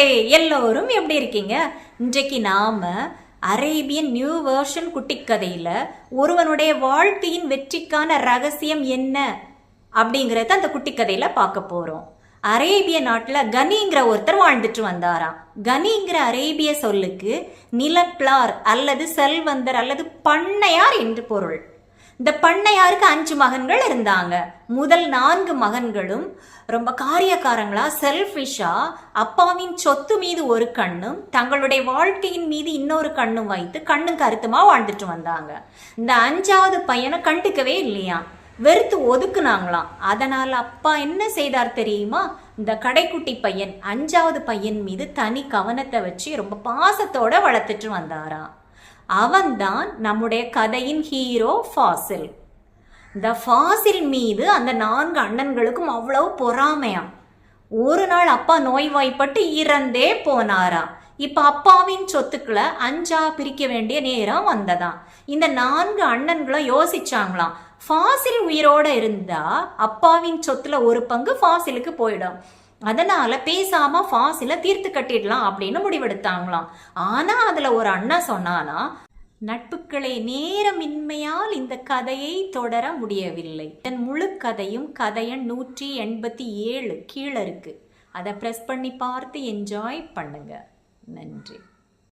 நண்பர்களே எல்லோரும் எப்படி இருக்கீங்க? இன்றைக்கு நாம அரேபியன் நியூ வேர்ஷன் குட்டிக்கதையில ஒருவனுடைய வாழ்க்கையின் வெற்றிக்கான ரகசியம் என்ன அப்படிங்கறத அந்த குட்டிக்கதையில் பார்க்க போறோம். அரேபிய நாட்டில் கனிங்கிற ஒருத்தர் வாழ்ந்துட்டு வந்தாராம். கனிங்கிற அரேபிய சொல்லுக்கு நிலப்பிளார் அல்லது செல்வந்தர் அல்லது பண்ணையார் என்று பொருள். இந்த பண்ணையாருக்கு அஞ்சு மகன்கள் இருந்தாங்க. முதல் நான்கு மகன்களும் ரொம்ப காரியக்காரங்களா செல்ஃபிஷா அப்பாவின் சொத்து மீது ஒரு கண்ணும் தங்களுடைய வாழ்க்கையின் மீது இன்னொரு கண்ணும் வைத்து கண்ணும் கருத்துமா வாழ்ந்துட்டு வந்தாங்க. இந்த அஞ்சாவது பையனை கண்டுக்கவே இல்லையா? வெறுத்து ஒதுக்குனாங்களாம். அதனால அப்பா என்ன செய்தார் தெரியுமா? இந்த கடைக்குட்டி பையன் அஞ்சாவது பையன் மீது தனி கவனத்தை வச்சு ரொம்ப பாசத்தோட வளர்த்துட்டு வந்தாராம். அவன்தான் நம்முடைய கதையின் ஹீரோ ஃபாசில் இந்த ஃபாசில் மீது அந்த நான்கு அண்ணன்களுக்கும் அவ்வளவு பொறாமையாம். ஒரு நாள் அப்பா நோய்வாய்ப்பட்டு இறந்தே போனாராம். இப்ப அப்பாவின் சொத்துக்களை அஞ்சா பிரிக்க வேண்டிய நேரம் வந்ததாம். இந்த நான்கு அண்ணன்களும் யோசிச்சாங்களாம். ஃபாசில் உயிரோட இருந்தா அப்பாவின் சொத்துல ஒரு பங்கு ஃபாசிலுக்கு போயிடும். அதனால பேசாம ஃபாசில தீர்த்து கட்டிடலாம் அப்படின்னு முடிவெடுத்தாங்களாம். ஆனா அதுல ஒரு அண்ணா சொன்னானா நட்புக்களை நேரமின்மையால் இந்த கதையை தொடர முடியவில்லை. இதன் முழு கதையும் கதையன் நூற்றி எண்பத்தி ஏழு கீழே இருக்கு. அதை ப்ரெஸ் பண்ணி பார்த்து என்ஜாய் பண்ணுங்க. நன்றி.